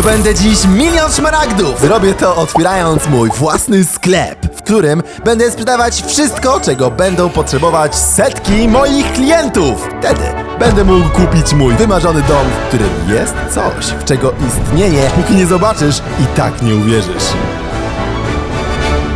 Zdobędę dziś milion szmaragdów! Zrobię to otwierając mój własny sklep, w którym będę sprzedawać wszystko, czego będą potrzebować setki moich klientów. Wtedy będę mógł kupić mój wymarzony dom, w którym jest coś, w czego istnienie, póki nie zobaczysz, i tak nie uwierzysz.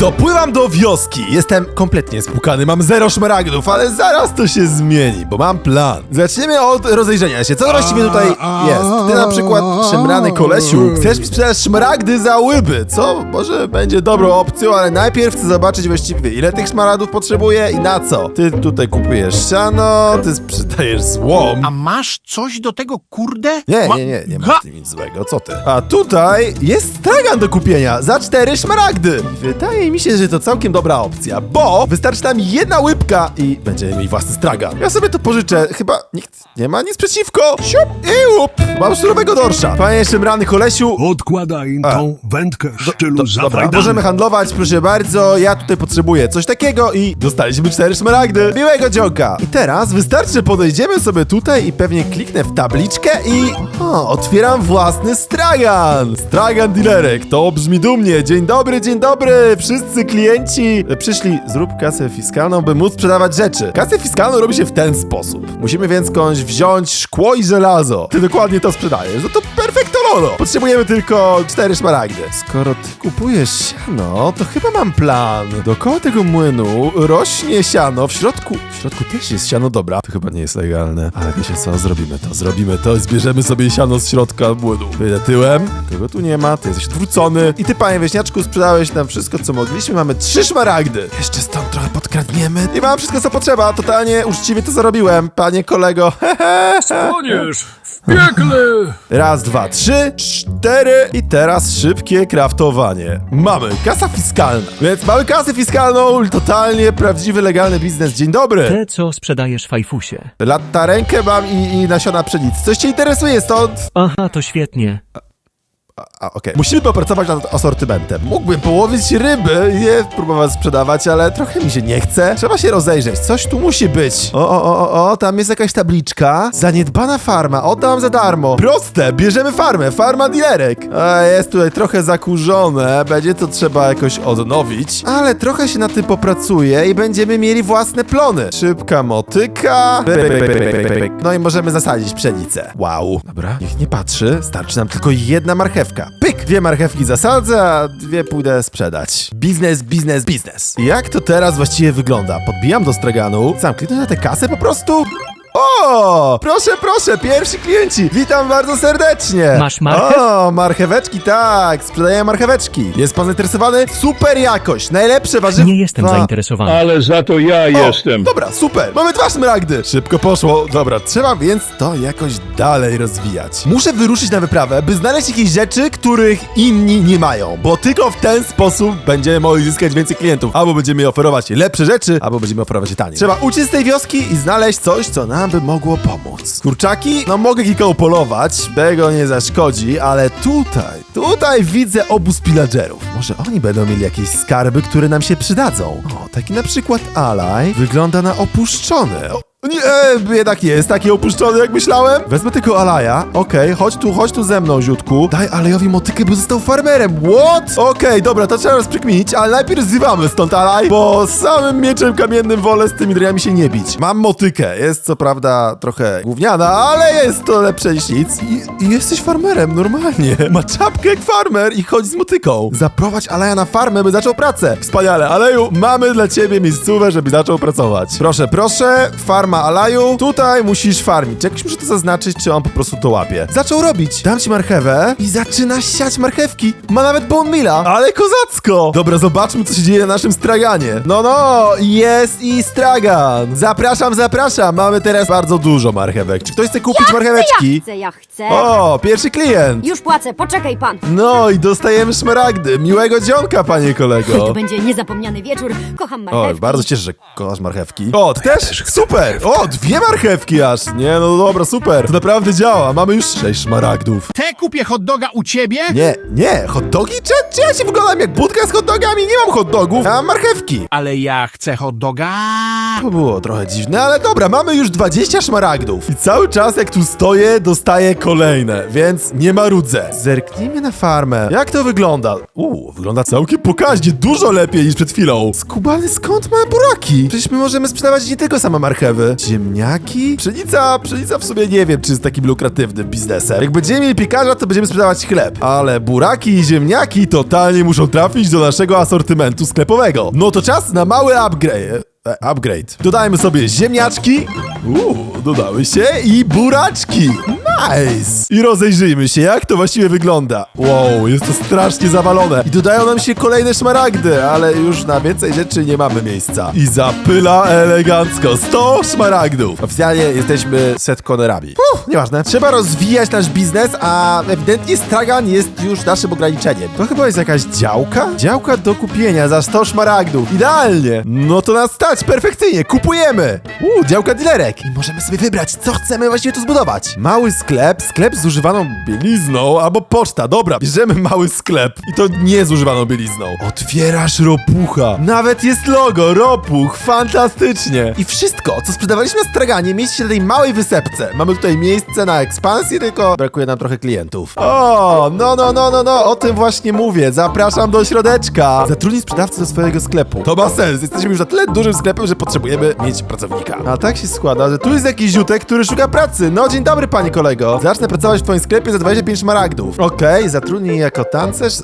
Dopływam do wioski. Jestem kompletnie spłukany, mam zero szmaragdów, ale zaraz to się zmieni, bo mam plan. Zaczniemy od rozejrzenia się. Co właściwie tutaj jest? Ty na przykład, szemrany kolesiu, chcesz mi sprzedać szmaragdy za łyby, co może będzie dobrą opcją, ale najpierw chcę zobaczyć właściwie ile tych szmaragdów potrzebuję i na co. Ty tutaj kupujesz siano, ty sprzedajesz złom. A masz coś do tego, kurde? Nie, Ma- nie, nie, nie w tym nic złego, co ty? A tutaj jest stragan do kupienia za cztery szmaragdy. Wydaje mi się, że to całkiem dobra opcja, bo wystarczy nam jedna łybka i będziemy mieli własny stragan. Ja sobie to pożyczę, chyba nikt nie ma nic przeciwko. Siup i łup. Mam surowego dorsza. Panie szemrany kolesiu, Odkładaj A. tą wędkę w stylu do, dobra, możemy handlować, proszę bardzo. Ja tutaj potrzebuję coś takiego i dostaliśmy cztery szmaragdy. Miłego dzioka. I teraz wystarczy, podejdziemy sobie tutaj i pewnie kliknę w tabliczkę i... O, otwieram własny stragan. Stragan dealerek. To brzmi dumnie. Dzień dobry, dzień dobry. Wszyscy klienci przyszli. Zrób kasę fiskalną, by móc sprzedawać rzeczy. Kasę fiskalną robi się w ten sposób. Musimy więc skądś wziąć szkło i żelazo. Ty dokładnie to sprzedajesz. No to perfekto lolo. Potrzebujemy tylko cztery szmaragdy. Skoro ty kupujesz siano, to chyba mam plan. Dookoła tego młynu rośnie siano. W środku, w środku też jest siano. Dobra, to chyba nie jest legalne. Ale wiecie co, zrobimy to, zrobimy to. Zbierzemy sobie siano z środka młynu. Wyjdę tyłem. Tego tu nie ma, ty jesteś odwrócony. I ty, panie wieśniaczku, sprzedałeś nam wszystko, co mogliśmy. Mamy trzy szmaragdy. Jeszcze stąd trochę podkradniemy. I mam wszystko, co potrzeba. Totalnie uczciwie to zarobiłem, panie kolego. Koniesz w piekle! Raz, dwa, trzy, cztery i teraz szybkie kraftowanie. Mamy kasa fiskalna, więc mamy kasę fiskalną, totalnie prawdziwy, legalny biznes. Dzień dobry. Te, co sprzedajesz fajfusie. Lata rękę mam i, i nasiona pszenicy. Coś cię interesuje stąd? Aha, to świetnie. A, okej. Musimy popracować nad asortymentem. Mógłbym połowić ryby i je próbować sprzedawać, ale trochę mi się nie chce. Trzeba się rozejrzeć. Coś tu musi być. O, o, o, o, o, tam jest jakaś tabliczka. Zaniedbana farma. Oddam za darmo. Proste. Bierzemy farmę. Farma dealerek. A, jest tutaj trochę zakurzone. Będzie to trzeba jakoś odnowić. Ale trochę się na tym popracuje i będziemy mieli własne plony. Szybka motyka. No i możemy zasadzić pszenicę. Wow. Dobra, niech nie patrzy. Starczy nam tylko jedna marchewka. Pyk! Dwie marchewki zasadzę, a dwie pójdę sprzedać. Biznes, biznes, biznes. Jak to teraz właściwie wygląda? Podbijam do straganu. Sam kliknę na tę kasę po prostu. O! Proszę, proszę, pierwsi klienci! Witam bardzo serdecznie! Masz marchew? O, marcheweczki, tak! Sprzedaję marcheweczki. Jest pan zainteresowany? Super jakość! Najlepsze warzywa... Nie jestem zainteresowany. Ale za to ja O, jestem. Dobra, super! Mamy dwa szmaragdy! Szybko poszło. Dobra, trzeba więc to jakoś dalej rozwijać. Muszę wyruszyć na wyprawę, by znaleźć jakieś rzeczy, których inni nie mają. Bo tylko w ten sposób będziemy mogli zyskać więcej klientów. Albo będziemy oferować lepsze rzeczy, albo będziemy oferować je taniej. Trzeba uciec z tej wioski i znaleźć coś, co nam by mogło pomóc. Kurczaki? No mogę kilka upolować, tego nie zaszkodzi, ale tutaj, tutaj widzę obóz pillagerów. Może oni będą mieli jakieś skarby, które nam się przydadzą. O, taki na przykład Alaj wygląda na opuszczony. O, nie, jednak jest taki opuszczony, jak myślałem. Wezmę tylko Alaja. Okej, chodź tu, chodź tu ze mną, ziutku. Daj Alajowi motykę, bo został farmerem. What? Okej, dobra, to trzeba rozprykminić, ale najpierw zrywamy stąd Alaj, bo samym mieczem kamiennym wolę z tymi draniami się nie bić. Mam motykę, jest co prawda trochę gówniana, ale jest to lepsze niż nic. I, i jesteś farmerem, normalnie. Ma czapkę jak farmer i chodzi z motyką. Zaprowadź Alaja na farmę, by zaczął pracę. Wspaniale, Aleju, mamy dla ciebie miejscówę, żeby zaczął pracować. Proszę, proszę, farma Alaju, tutaj musisz farmić. Czy Jakoś muszę to zaznaczyć, czy on po prostu to łapie. Zaczął robić. Dam ci marchewę i zaczyna siać marchewki. Ma nawet bone mila, ale kozacko. Dobra, zobaczmy, co się dzieje na naszym straganie. No, no, jest i stragan. Zapraszam, zapraszam. Mamy teraz bardzo dużo marchewek. Czy ktoś chce kupić marcheweczki? Ja chcę, ja chcę. O, pierwszy klient. Już płacę, poczekaj pan. No i dostajemy szmaragdy. Miłego dzionka, panie kolego. To będzie niezapomniany wieczór. Kocham O, marchewki. bardzo się cieszę, że kochasz marchewki. O, ty też? Super! O, dwie marchewki aż! Nie, no dobra, super. To naprawdę działa. Mamy już sześć szmaragdów. Te kupię hot doga u ciebie? Nie, nie, hot dogi? Czy, czy ja się wyglądam jak budka z hot dogami? Nie mam hot dogów, a mam marchewki. Ale ja chcę hot doga. To było trochę dziwne, ale dobra, mamy już 20 szmaragdów. I cały czas jak tu stoję, dostaję kolejne, więc nie marudzę. Zerknijmy na farmę. Jak to wygląda? Uuu, wygląda całkiem pokaźnie, dużo lepiej niż przed chwilą. Skubany, skąd ma buraki? Przecież my możemy sprzedawać nie tylko same marchewy. Ziemniaki? Pszenica, pszenica w sumie nie wiem, czy jest takim lukratywnym biznesem. Jak będziemy mieli piekarza, to będziemy sprzedawać chleb. Ale buraki i ziemniaki totalnie muszą trafić do naszego asortymentu sklepowego. No to czas na mały upgrade. E, upgrade. Dodajmy sobie ziemniaczki. Uuu, dodały się i buraczki. Nice. I rozejrzyjmy się, jak to właściwie wygląda. Wow, jest to strasznie zawalone. I dodają nam się kolejne szmaragdy, ale już na więcej rzeczy nie mamy miejsca. I zapyla elegancko. 100 szmaragdów. Oficjalnie jesteśmy setkonerami. Uff, nieważne. Trzeba rozwijać nasz biznes, a ewidentnie stragan jest już naszym ograniczeniem. To chyba jest jakaś działka? Działka do kupienia za 100 szmaragdów. Idealnie. No to nas stać, perfekcyjnie. Kupujemy. Uuu, działka dealerek. I możemy sobie wybrać, co chcemy właściwie tu zbudować. Mały sklep, sklep z używaną bielizną, albo poczta. Dobra, bierzemy mały sklep. I to nie z używaną bielizną. Otwierasz ropucha. Nawet jest logo, ropuch. Fantastycznie. I wszystko, co sprzedawaliśmy na straganie, mieści się na tej małej wysepce. Mamy tutaj miejsce na ekspansję, tylko brakuje nam trochę klientów. O, no, no, no, no, no, o tym właśnie mówię. Zapraszam do środeczka. Zatrudnij sprzedawcę do swojego sklepu. To ma sens. Jesteśmy już na tyle dużym sklepem, że potrzebujemy mieć pracownika. A tak się składa, że tu jest jakiś ziutek, który szuka pracy. No, dzień dobry, panie kolego. Zacznę pracować w twoim sklepie za 25 szmaragdów. Okej, zatrudnij jako tancerz.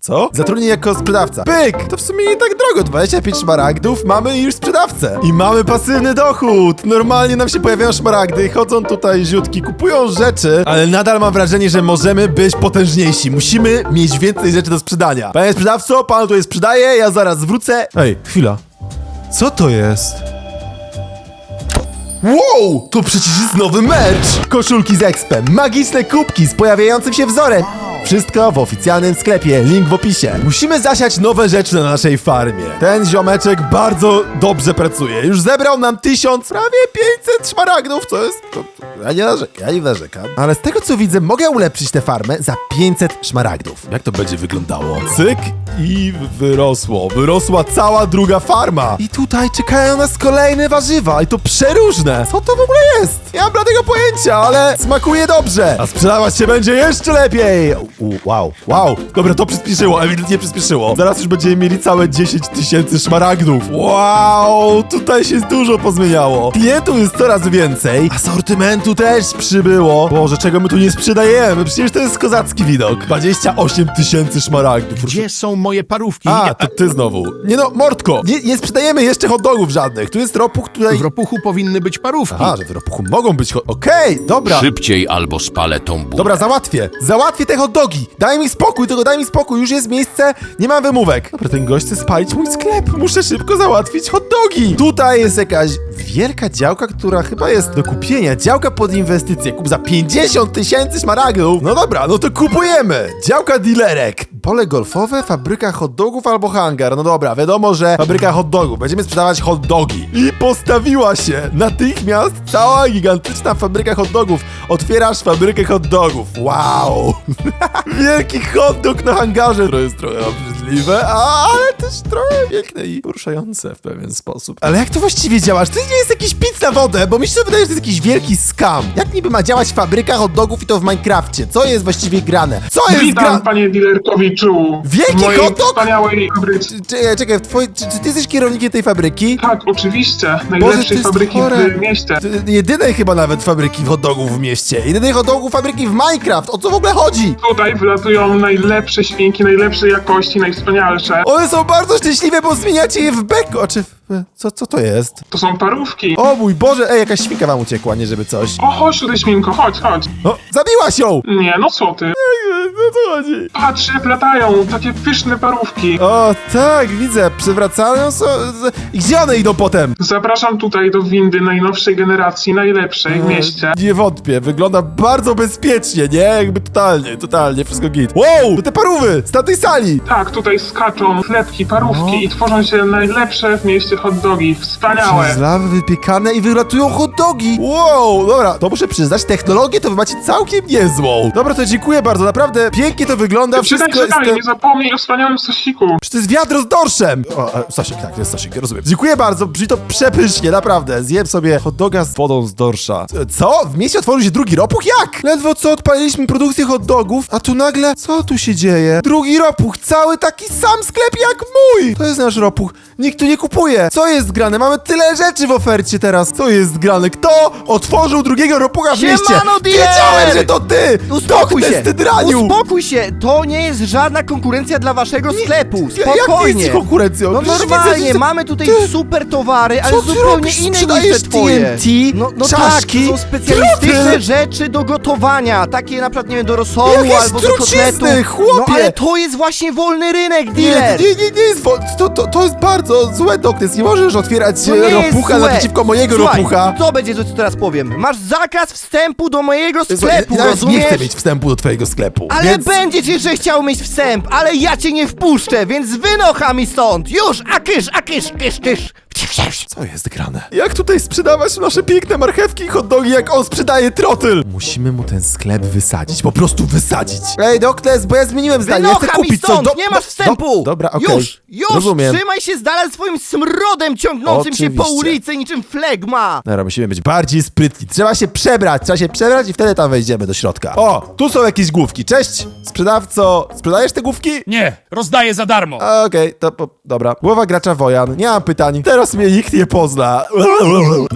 Co? Zatrudnij jako sprzedawca. Pyk! To w sumie nie tak drogo. 25 szmaragdów, mamy już sprzedawcę. I mamy pasywny dochód. Normalnie nam się pojawiają szmaragdy, chodzą tutaj ziutki, kupują rzeczy, ale nadal mam wrażenie, że możemy być potężniejsi. Musimy mieć więcej rzeczy do sprzedania. Panie sprzedawco, pan tutaj sprzedaje, ja zaraz wrócę. Ej, chwila. Co to jest? Wow! To przecież jest nowy merch! Koszulki z Expem, magiczne kubki z pojawiającym się wzorem. Wszystko w oficjalnym sklepie, link w opisie. Musimy zasiać nowe rzeczy na naszej farmie. Ten ziomeczek bardzo dobrze pracuje. Już zebrał nam tysiąc, prawie 500 szmaragdów, co jest... To, to, ja, nie narzekam, ja nie narzekam. Ale z tego co widzę, mogę ulepszyć tę farmę za 500 szmaragdów. Jak to będzie wyglądało? Cyk i wyrosło. Wyrosła cała druga farma. I tutaj czekają nas kolejne warzywa i to przeróżne. Co to w ogóle jest? Nie mam bladego pojęcia, ale smakuje dobrze. A sprzedawać się będzie jeszcze lepiej. U, wow, wow. Dobra, to przyspieszyło, ewidentnie przyspieszyło. Zaraz już będziemy mieli całe 10 tysięcy szmaragdów. Wow, tutaj się dużo pozmieniało. Klientów jest coraz więcej. Asortymentu też przybyło. Boże, czego my tu nie sprzedajemy? Przecież to jest kozacki widok. 28 tysięcy szmaragdów. Gdzie są moje parówki? A, to ty znowu. Nie no, Mordko, nie, nie sprzedajemy jeszcze hot dogów żadnych. Tu jest ropuch tutaj... W ropuchu powinny być parówki. A, że w ropuchu mogą być hot... Okej, dobra. Szybciej albo spalę tą burę. Dobra, załatwię. Załatwię te hot dogi. Daj mi spokój, tylko daj mi spokój. Już jest miejsce, nie mam wymówek. Dobra, ten gość chce spalić mój sklep. Muszę szybko załatwić hot dogi. Tutaj jest jakaś wielka działka, która chyba jest do kupienia. Działka pod inwestycje. Kup za 50 tysięcy szmaragdów. No dobra, no to kupujemy. Działka dealerek. Pole golfowe, fabryka hot dogów albo hangar. No dobra, wiadomo, że fabryka hot dogów. Będziemy sprzedawać hot dogi. I postawiła się natychmiast cała gigantyczna fabryka hot dogów. Otwierasz fabrykę hot dogów. Wow. Wielki hot dog na hangarze. To jest trochę obrzydliwe, ale też trochę piękne i poruszające w pewien sposób. Ale jak to właściwie działa? Czy to nie jest jakiś pic na wodę? Bo mi się wydaje, że to jest jakiś wielki scam. Jak niby ma działać fabryka hot dogów i to w Minecrafcie? Co jest właściwie grane? Co jest Witam, grane? panie dealerkowiczu. Wielki mojej hot dog? wspaniałej fabryce. Czekaj, czekaj, czy, czy ty jesteś kierownikiem tej fabryki? Tak, oczywiście. To Najlepszej jest fabryki chore. w mieście. Ty- Jedynej chyba nawet fabryki hot dogów w mieście. Jedynej hot dogów fabryki w Minecraft. O co w ogóle chodzi? Tutaj wylatują najlepsze świnki, najlepszej jakości, najwspanialsze. One są bardzo szczęśliwe, bo zmieniacie je w beko. Czy w... Co, co to jest? To są parówki. O mój Boże, ej, jakaś świnka wam uciekła, nie żeby coś. O, chodź tutaj, świnko, chodź, chodź. O, zabiłaś ją! Nie, no co ty? co chodzi? Patrz jak latają, takie pyszne parówki. O, tak, widzę, przywracają są... I Gdzie one idą potem? Zapraszam tutaj do windy najnowszej generacji, najlepszej w mieście. Nie wątpię, wygląda bardzo bezpiecznie, nie? Jakby totalnie, totalnie, wszystko git. Wow, to te parówy z tamtej sali! Tak, tutaj skaczą chlebki, parówki i tworzą się najlepsze w mieście hot dogi. Wspaniałe. Z lawy wypiekane i wylatują hot dogi. Wow, dobra, to muszę przyznać, technologię to wy macie całkiem niezłą. Dobra, to dziękuję bardzo, naprawdę pięknie to wygląda, wszystko jest... czekaj, nie zapomnij o wspaniałym sosiku. Czy to jest wiadro z dorszem? O, e, sosik, tak, to jest sosik, rozumiem. Dziękuję bardzo, brzmi to przepysznie, naprawdę. Zjem sobie hot doga z wodą z dorsza. E, Co? W mieście otworzył się drugi ropuch? Jak? Ledwo co odpaliliśmy produkcję hot dogów, a tu nagle... Co tu się dzieje? Drugi ropuch, cały taki sam sklep jak mój! To jest nasz ropuch. Nikt tu nie kupuje. Co jest grane? Mamy tyle rzeczy w ofercie teraz. Co jest grane? Kto otworzył drugiego ropucha w Siemano, mieście? dealer! Wiedziałem, że to ty! Uspokój Doknes, się! ty draniu! Uspokój się! To nie jest żadna konkurencja dla waszego sklepu. Ja- Jak nie Spokojnie. konkurencją? No Przecież normalnie, że- mamy tutaj Ty- super towary, ale Co ty zupełnie robisz? inne niż Sprzedajesz te twoje. TNT, no no czaszki, tak, to są specjalistyczne trupy. rzeczy do gotowania. Takie na przykład, nie wiem, do rosołu Jakieś albo do trucizny, kotletu. chłopie! No ale to jest właśnie wolny rynek, Nie, dealer! nie, nie, nie jest wo- to, to, to jest bardzo złe, Doknes. Nie możesz otwierać To nie jest ropucha złe. naprzeciwko mojego Słuchaj, ropucha. Co będzie, co ci teraz powiem? Masz zakaz wstępu do mojego sklepu, ja nawet nie rozumiesz? chcę mieć wstępu do twojego sklepu. Ale więc... będziesz jeszcze chciał mieć wstęp, ale ja cię nie wpuszczę, więc wynocha mi stąd! Już! A kysz, a kysz, kysz, kysz! Co jest grane? Jak tutaj sprzedawać nasze piękne marchewki i hot dogi, jak on sprzedaje trotyl? Musimy mu ten sklep wysadzić, po prostu wysadzić. Ej, Doknes, bo ja zmieniłem zdanie, ja chcę Wynocha mi kupić stąd! coś. Do- nie masz do- wstępu! Do, dobra, okej. Już! Już! Rozumiem. Trzymaj się z dala swoim smrodem ciągnącym się po Oczywiście. ulicy niczym flegma! Dobra, musimy być bardziej sprytni. Trzeba się przebrać, trzeba się przebrać i wtedy tam wejdziemy do środka. O, tu są jakieś główki. Cześć, sprzedawco. Sprzedajesz te główki? Nie, rozdaję za darmo. A, Okej, to po, dobra. Głowa gracza Wojan, nie mam pytań. Teraz mnie nikt nie pozna.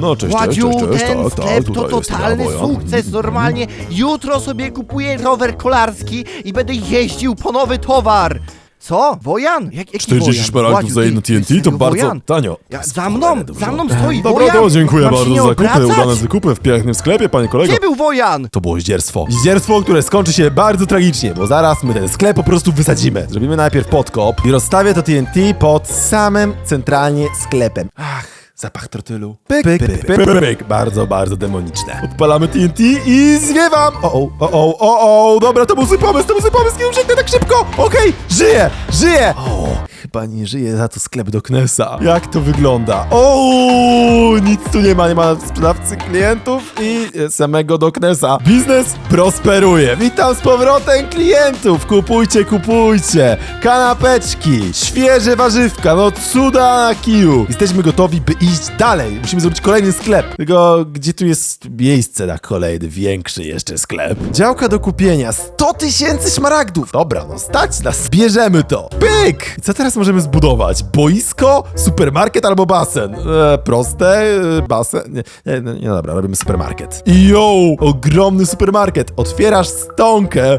No, cześć, Ładziu, cześć, cześć, ten tak, tak, sklep to tutaj jest totalny Wojan. sukces, normalnie. Jutro sobie kupuję rower kolarski i będę jeździł po nowy towar. Co? Wojan? Jak, jaki 40 Wojan? szmaragdów za jedno TNT to bardzo Wojan? tanio. Ja, za mną, za mną stoi Dobra, Wojan. to dziękuję Mam się bardzo nie za zakupy, obracać? udane zakupy w pięknym sklepie, panie kolego. Gdzie był Wojan? To było zdzierstwo. Zdzierstwo, które skończy się bardzo tragicznie, bo zaraz my ten sklep po prostu wysadzimy. Zrobimy najpierw podkop i rozstawię to TNT pod samym centralnie sklepem. Ach. Zapach trotylu. Pyk, pyk, pyk, pyk, pyk, pyk. Bardzo, bardzo demoniczne. Odpalamy TNT i zwiewam. O, o, o, o, o, o. Dobra, to był zły pomysł, to był zły pomysł, nie ucieknę tak szybko. Okej, żyję, żyję. O, chyba nie żyje za to sklep do Knesa. Jak to wygląda? O, nic tu nie ma, nie ma sprzedawcy klientów i samego do Knesa. Biznes prosperuje. Witam z powrotem klientów. Kupujcie, kupujcie. Kanapeczki, świeże warzywka, no cuda na kiju. Jesteśmy gotowi, by iść dalej. Musimy zrobić kolejny sklep. Tylko gdzie tu jest miejsce na kolejny, większy jeszcze sklep? Działka do kupienia. 100 tysięcy szmaragdów. Dobra, no stać nas. Bierzemy to. Pyk! I co teraz możemy zbudować? Boisko, supermarket albo basen? E, proste, e, basen? Nie, nie, nie, nie, dobra, robimy supermarket. Yo, ogromny supermarket. Otwierasz stonkę.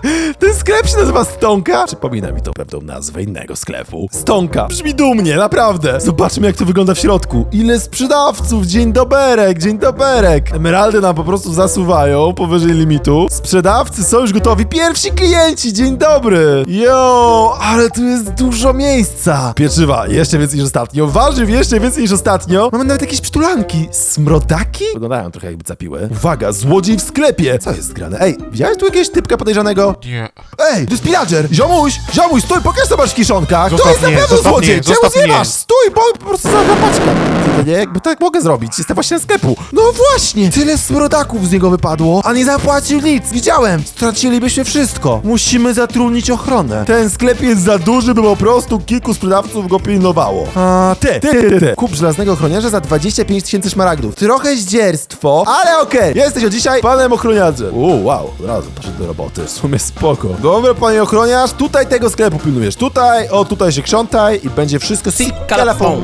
Ten sklep się nazywa Stonka? Przypomina mi to pewną nazwę innego sklepu. Stonka. Brzmi dumnie, naprawdę. Zobaczmy, jak to wygląda w środku. Ile sprzedawców. Dzień doberek, dzień doberek. Emeraldy nam po prostu zasuwają powyżej limitu. Sprzedawcy są już gotowi. Pierwsi klienci, dzień dobry. Yo, ale tu jest dużo miejsca. Pieczywa, jeszcze więcej niż ostatnio. Warzyw, jeszcze więcej niż ostatnio. Mamy nawet jakieś przytulanki. Smrodaki? Wyglądają trochę jakby capiły. Uwaga, złodziej w sklepie. Co jest grane? Ej, widziałeś tu jakiegoś typka podejrzanego? Nie. Ej, to jest pillager! Ziomuś! Ziomuś, stój, pokaż co masz w kiszonkach! to Zostaw jest na mnie, pewno zostaw złodziej! mnie, Czemu zostaw mnie. zjebasz? Stój, bo po prostu za paczka! Ty, nie, jakby tak mogę zrobić, jestem właśnie na sklepu. No właśnie! Tyle smrodaków z niego wypadło, a nie zapłacił nic! Widziałem! Stracilibyśmy wszystko! Musimy zatrudnić ochronę. Ten sklep jest za duży, by po prostu kilku sprzedawców go pilnowało. A ty, ty, ty, ty. Kup żelaznego ochroniarza za 25 tysięcy szmaragdów. Trochę zdzierstwo, ale okej. Jesteś od dzisiaj panem ochroniarzem. U, wow, od razu poszedł do roboty. W sumie spoko. Dobra, panie ochroniarz, tutaj tego sklepu pilnujesz. Tutaj, o, tutaj się krzątaj i będzie wszystko telefon.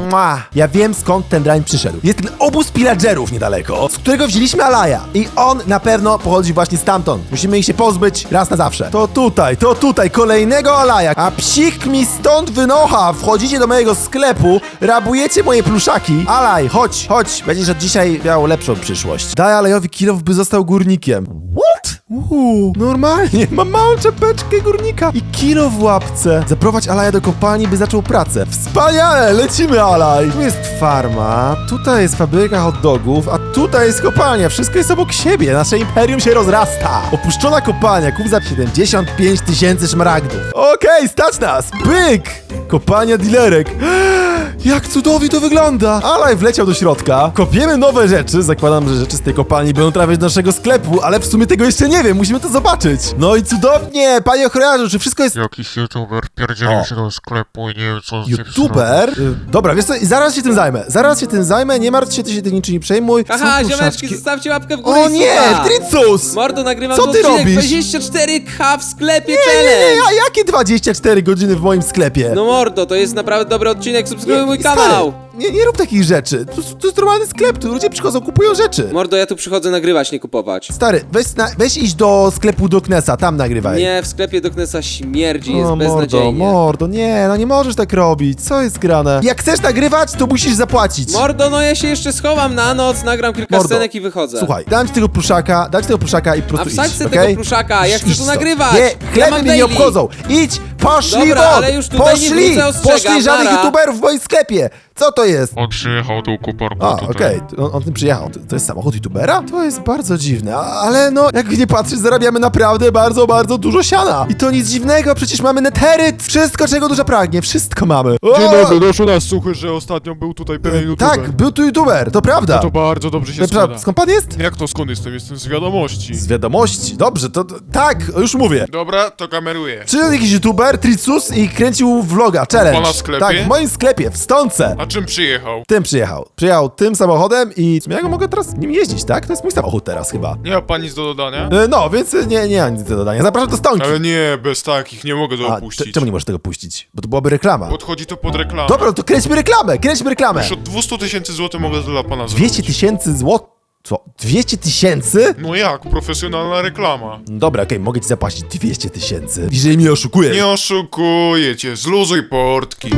Ja wiem skąd ten drań przyszedł. Jest ten obóz pillagerów niedaleko, z którego wzięliśmy Alaja. I on na pewno pochodzi właśnie stamtąd. Musimy ich się pozbyć raz na zawsze. To tutaj, to tutaj, kolejnego Alaja. A psik mi stąd wynocha. Wchodzicie do mojego sklepu, rabujecie moje pluszaki. Alaj, chodź, chodź. Będziesz od dzisiaj miał lepszą przyszłość. Daj Alajowi kilow, by został górnikiem. What? Uuu, normalnie, mam małą czapeczkę górnika i kilo w łapce. Zaprowadź Alaja do kopalni, by zaczął pracę. Wspaniale, lecimy Alaj. Tu jest farma, tutaj jest fabryka hot dogów, a tutaj jest kopalnia. Wszystko jest obok siebie, nasze imperium się rozrasta. Opuszczona kopalnia, kup za 75 tysięcy szmaragdów. Okej, stać nas, byk! Kopalnia dilerek. Jak cudownie to wygląda! Alaj wleciał do środka, kopiemy nowe rzeczy, zakładam, że rzeczy z tej kopalni będą trafiać do naszego sklepu, ale w sumie tego jeszcze nie wiem, musimy to zobaczyć. No i cudownie, panie ochroniarzu, czy wszystko jest... Jakiś youtuber pierdzielił O. się do sklepu i nie wiem co z nim. YouTuber? Y, Dobra, wiesz co, zaraz się tym zajmę, zaraz się tym zajmę, nie martw się, ty się tym niczym nie przejmuj. Są Aha, kruszaczki. ziomeczki, zostawcie łapkę w górę O i nie, suba. Tricus! Mordo, nagrywam Co tu ty odcinek robisz? 24K w sklepie Nie, nie, challenge! nie, a jakie 24 godziny w moim sklepie? No mordo, to jest naprawdę dobry odcinek, subskrybuj mój stary, kanał! Nie, nie rób takich rzeczy, to, to jest normalny sklep, tu ludzie przychodzą, kupują rzeczy. Mordo, ja tu przychodzę nagrywać, nie kupować. Stary, weź, na, weź iść do sklepu Doknesa, tam nagrywaj. Nie, w sklepie Doknesa śmierdzi, jest o, mordo, beznadziejnie. mordo, nie, no nie możesz tak robić, co jest grane? Jak chcesz nagrywać, to musisz zapłacić. Mordo, no ja się jeszcze schowam na noc, nagram kilka Mordo, scenek i wychodzę. Słuchaj, dam ci tego pluszaka, dam ci tego pluszaka i po A prostu wsadź idź, se okej? tego pluszaka, ja chcę Idź tu stąd. nagrywać. Nie, Ja chleby mam mnie nie daily. obchodzą. Idź, poszli Dobra, won, ale już tutaj nie poszli, wrócę, ostrzegam, poszli żadnych nara. youtuberów w moim sklepie. Co to jest? On przyjechał tą koparką A, tutaj. okej, on, on tym przyjechał. To, to jest samochód youtubera? To jest bardzo dziwne, a- ale no, jak nie patrzeć, zarabiamy naprawdę bardzo, bardzo dużo siana. I to nic dziwnego, przecież mamy neteryt, wszystko, czego dusza pragnie, wszystko mamy. O! Dzień dobry, doszło nas słuchy, że ostatnio był tutaj pewien youtuber. Tak, był tu youtuber, to prawda. To bardzo dobrze się Przepraszam, składa. skąd pan jest? Jak to skąd jestem? Jestem z wiadomości. Z wiadomości, dobrze, to, to tak, już mówię. Dobra, to kameruję. Przyszedł jakiś youtuber, Tricus i kręcił vloga, challenge. W pana sklepie? Tak, w moim sklepie, w Stonce. A czym przyjechał? Tym przyjechał. Przyjechał tym samochodem i w sumie ja go mogę teraz nim jeździć, tak? To jest mój samochód teraz chyba. Nie ma pan nic do dodania? E, No, więc nie, nie mam nic do dodania. Zapraszam do Stonki. Ale nie, bez takich nie mogę to A, opuścić. cze- czemu nie możesz tego puścić? Bo to byłaby reklama. Podchodzi to pod reklamę. Dobra, to kręćmy reklamę, kręćmy reklamę. Już od 200 tysięcy złotych mogę dla pana 200 zrobić. tysięcy złotych. Co? 200 tysięcy? No jak, profesjonalna reklama. Dobra, okej, mogę ci zapłacić 200 tysięcy. Jeżeli mnie oszukujesz. Nie oszukuję cię, zluzuj portki.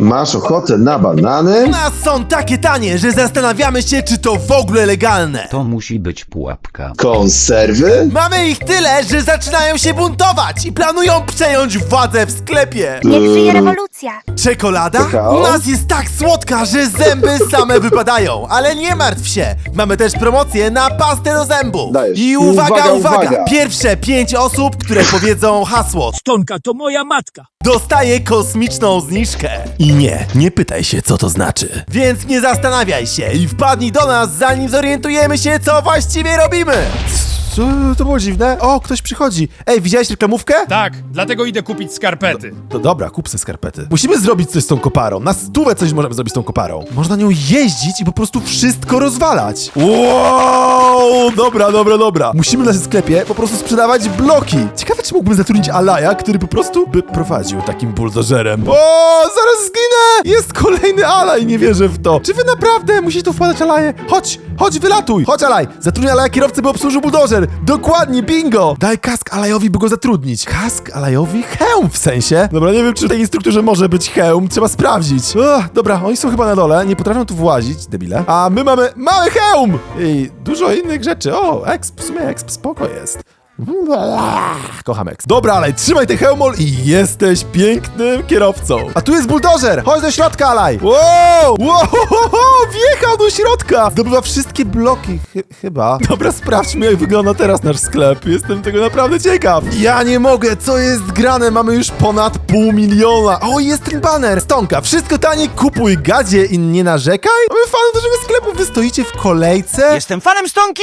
Masz ochotę na U banany? nas są takie tanie, że zastanawiamy się, czy to w ogóle legalne. To musi być pułapka. Konserwy? Mamy ich tyle, że zaczynają się buntować i planują przejąć władzę w sklepie. Niech żyje rewolucja. Czekolada? Kakao? U nas jest tak słodka, że zęby same wypadają. Ale nie martw się, mamy też promocję na pastę do zębów. Dajesz. I uwaga, Uwaga, uwaga, uwaga. Pierwsze pięć osób, które powiedzą hasło, Stonka to moja matka. Dostaje kosmiczną zniżkę. I nie, nie pytaj się, co to znaczy. Więc nie zastanawiaj się i wpadnij do nas, zanim zorientujemy się, co właściwie robimy. Co? To było dziwne. O, ktoś przychodzi. Ej, widziałeś reklamówkę? Tak, dlatego idę kupić skarpety. To dobra, kup se skarpety. Musimy zrobić coś z tą koparą. Na stówę coś możemy zrobić z tą koparą. Można nią jeździć i po prostu wszystko rozwalać. Wow! Dobra, dobra, dobra. Musimy w naszym sklepie po prostu sprzedawać bloki. Ciekawe, czy mógłbym zatrudnić Alaja, który po prostu by prowadził takim buldożerem. O, zaraz zginę! Jest kolejny Alaj, nie wierzę w to. Czy wy naprawdę musicie tu wpadać Alaje? Chodź, chodź, wylatuj. Chodź, Alaj. Zatrudnij Alaja kierowcę, by obsłużył buldożer. Dokładnie, bingo. Daj kask Alajowi, by go zatrudnić. Kask Alajowi? Hełm w sensie. Dobra, nie wiem, czy w tej instrukturze może być hełm. Trzeba sprawdzić. Ugh, dobra, oni są chyba na dole, nie potrafią tu włazić, debile. A my mamy, mamy hełm! I dużo innych rzeczy. O, exp, w sumie exp spoko jest. Kocham X. Dobra, ale trzymaj ten hełmol i jesteś pięknym kierowcą. A tu jest buldożer! Chodź do środka, Alaj! Wow! Wow! Wjechał do środka! Zdobywa wszystkie bloki, chy- chyba. Dobra, sprawdźmy, jak wygląda teraz nasz sklep. Jestem tego naprawdę ciekaw. Ja nie mogę, co jest grane? Mamy już ponad pół miliona. O, jest ten baner! Stonka, wszystko tanie, kupuj gadzie i nie narzekaj? Mamy fanów naszego sklepu, wy stoicie w kolejce? Jestem fanem Stonki!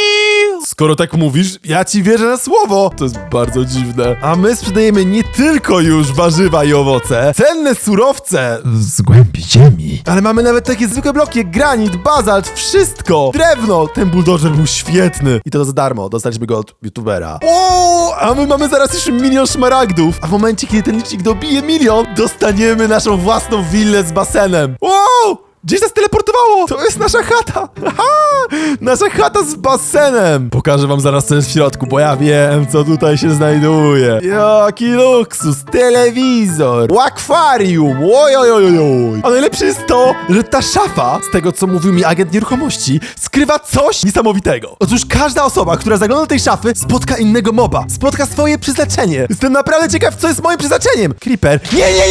Skoro tak mówisz, ja ci wierzę na słowo. To jest bardzo dziwne. A my sprzedajemy nie tylko już warzywa i owoce, cenne surowce z głębi ziemi, ale mamy nawet takie zwykłe bloki jak granit, bazalt, wszystko. Drewno. Ten buldożer był świetny. I to za darmo. Dostaliśmy go od youtubera. O, a my mamy zaraz już milion szmaragdów. A w momencie, kiedy ten licznik dobije milion, dostaniemy naszą własną willę z basenem. Wow! Gdzieś nas teleportowało! To jest nasza chata! Aha! Nasza chata z basenem! Pokażę wam zaraz co jest w środku, bo ja wiem, co tutaj się znajduje. Jaki luksus! Telewizor! Akwarium! Ojojojoj! A najlepsze jest to, że ta szafa, z tego co mówił mi agent nieruchomości, skrywa coś niesamowitego. Otóż każda osoba, która zagląda do tej szafy, spotka innego moba. Spotka swoje przeznaczenie. Jestem naprawdę ciekaw, co jest moim przeznaczeniem. Creeper. Nie, nie, nie!